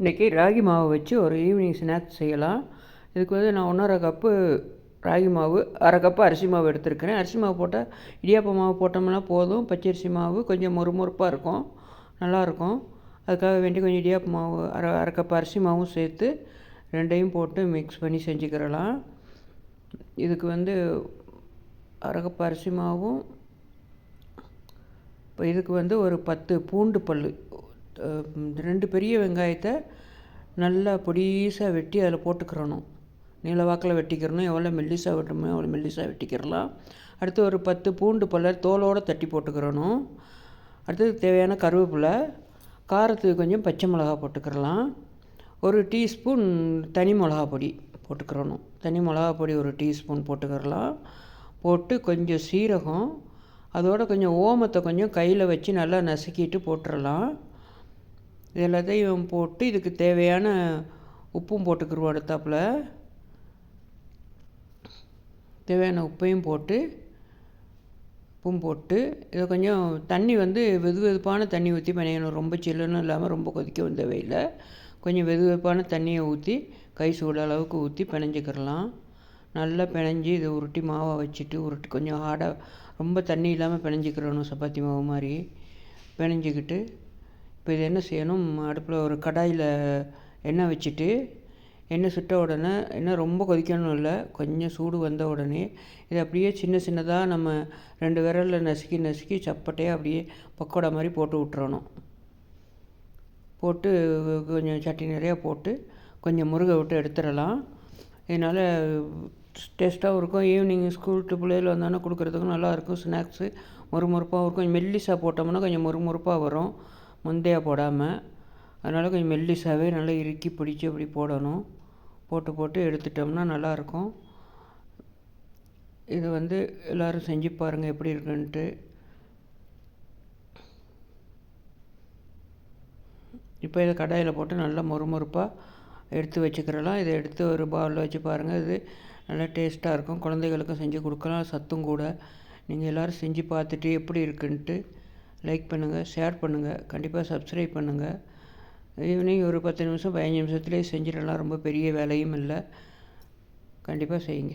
இன்றைக்கி ராகி மாவு வச்சு ஒரு ஈவினிங் ஸ்நாக்ஸ் செய்யலாம். இதுக்கு வந்து நான் ஒன்றரை கப்பு ராகி மாவு அரை கப்பு அரிசி மாவு எடுத்துருக்கிறேன். அரிசி மாவு போட்டால் இடியாப்ப மாவு போட்டோம்னா போதும். பச்சரிசி மாவு கொஞ்சம் மொறுமொறுப்பாக இருக்கும். நல்லாயிருக்கும் அதுக்காக வேண்டி கொஞ்சம் இடியாப்ப மாவு அரை அரை கப்பு அரிசி மாவும் சேர்த்து ரெண்டையும் போட்டு மிக்ஸ் பண்ணி செஞ்சுக்கிறலாம். இதுக்கு வந்து அரை கப்பு அரிசி மாவும் இப்போ இதுக்கு வந்து ஒரு பத்து பூண்டு பல் ரெண்டு பெரிய வெங்காயத்தை நல்லா பொடிசாக வெட்டி அதில் போட்டுக்கிறணும். நீளவாக்கில் வெட்டிக்கிறணும் எவ்வளோ மெல்லிசாக வெட்டணுமோ எவ்வளோ மெல்லிசாக வெட்டிக்கிறலாம். அடுத்து ஒரு பத்து பூண்டு பல்ல தோலோடு தட்டி போட்டுக்கிறணும். அடுத்தது தேவையான கருவேப்பிலை காரத்துக்கு கொஞ்சம் பச்சை மிளகா போட்டுக்கிறலாம். ஒரு டீஸ்பூன் தனி மிளகா பொடி போட்டுக்கிறணும். தனி மிளகா பொடி ஒரு டீஸ்பூன் போட்டுக்கிறலாம். போட்டு கொஞ்சம் சீரகம் அதோட கொஞ்சம் ஓமத்தை கொஞ்சம் கையில் வச்சு நல்லா நசுக்கிட்டு போட்டுடலாம் இது எல்லாத்தையும் போட்டு இதுக்கு தேவையான உப்பும் போட்டுக்கிருவோம் அடுத்தாப்பில். தேவையான உப்பையும் போட்டு உப்பும் போட்டு இதை கொஞ்சம் தண்ணி வந்து வெது வெதுப்பான தண்ணி ஊற்றி பிணையணும் ரொம்ப சில்லுன்னு இல்லாமல் ரொம்ப கொதிக்க தேவையில்லை. கொஞ்சம் வெது வெதுப்பான தண்ணியை ஊற்றி கை சூடு அளவுக்கு ஊற்றி பிணைஞ்சிக்கிறலாம் நல்லா பிணைஞ்சி இதை உருட்டி மாவை வச்சுட்டு உருட்டி கொஞ்சம் ஹார்டாக ரொம்ப தண்ணி இல்லாமல் பிணைஞ்சிக்கிறணும் சப்பாத்தி மாவு மாதிரி. பிணைஞ்சிக்கிட்டு இப்போ இது என்ன செய்யணும்? அடுப்பில் ஒரு கடாயில் எண்ணெய் வச்சுட்டு எண்ணெய் சுட்ட உடனே எண்ணெய் ரொம்ப கொதிக்கணும் இல்லை கொஞ்சம் சூடு வந்த உடனே இதை அப்படியே சின்ன சின்னதாக நம்ம ரெண்டு விரலில் நசுக்கி நசுக்கி சப்பட்டையாக அப்படியே பக்கோடா மாதிரி போட்டு விட்டுறணும். போட்டு கொஞ்சம் சட்டி நிறையா போட்டு கொஞ்சம் முருகை விட்டு எடுத்துடலாம். இதனால் டேஸ்ட்டாகவும் இருக்கும். ஈவினிங் ஸ்கூல்ட்டு பிள்ளைகள் வந்தோன்னா கொடுக்குறதுக்கும் நல்லாயிருக்கும் ஸ்நாக்ஸு மொறுமொறுப்பாகவும் இருக்கும். கொஞ்சம் மெல்லிசாக போட்டோம்னா கொஞ்சம் மொறுமொறுப்பாக வரும். முந்தையாக போடாமல் அதனால் கொஞ்சம் மெல்லிசாவே நல்லா இறுக்கி பிடிச்சி அப்படி போடணும். போட்டு போட்டு எடுத்துட்டோம்னா நல்லாயிருக்கும். இது வந்து எல்லோரும் செஞ்சு பாருங்கள் எப்படி இருக்குன்ட்டு. இப்போ இதை கடாயில் போட்டு நல்லா மொறுமொறுப்பாக எடுத்து வச்சுக்கிறலாம். இதை எடுத்து ஒரு பவுலில் வச்சு பாருங்கள் இது நல்லா டேஸ்ட்டாக இருக்கும். குழந்தைகளுக்கும் செஞ்சு கொடுக்கலாம். சத்தும் கூட. நீங்கள் எல்லோரும் செஞ்சு பார்த்துட்டு எப்படி இருக்குன்ட்டு லைக் பண்ணுங்கள் ஷேர் பண்ணுங்கள் கண்டிப்பாக சப்ஸ்கிரைப் பண்ணுங்கள் ஈவினிங் ஒரு பத்து நிமிஷம் பதினஞ்சு நிமிஷத்துலேயே செஞ்சிடலாம். ரொம்ப பெரிய வேலையும் இல்லை. கண்டிப்பாக செய்யுங்க.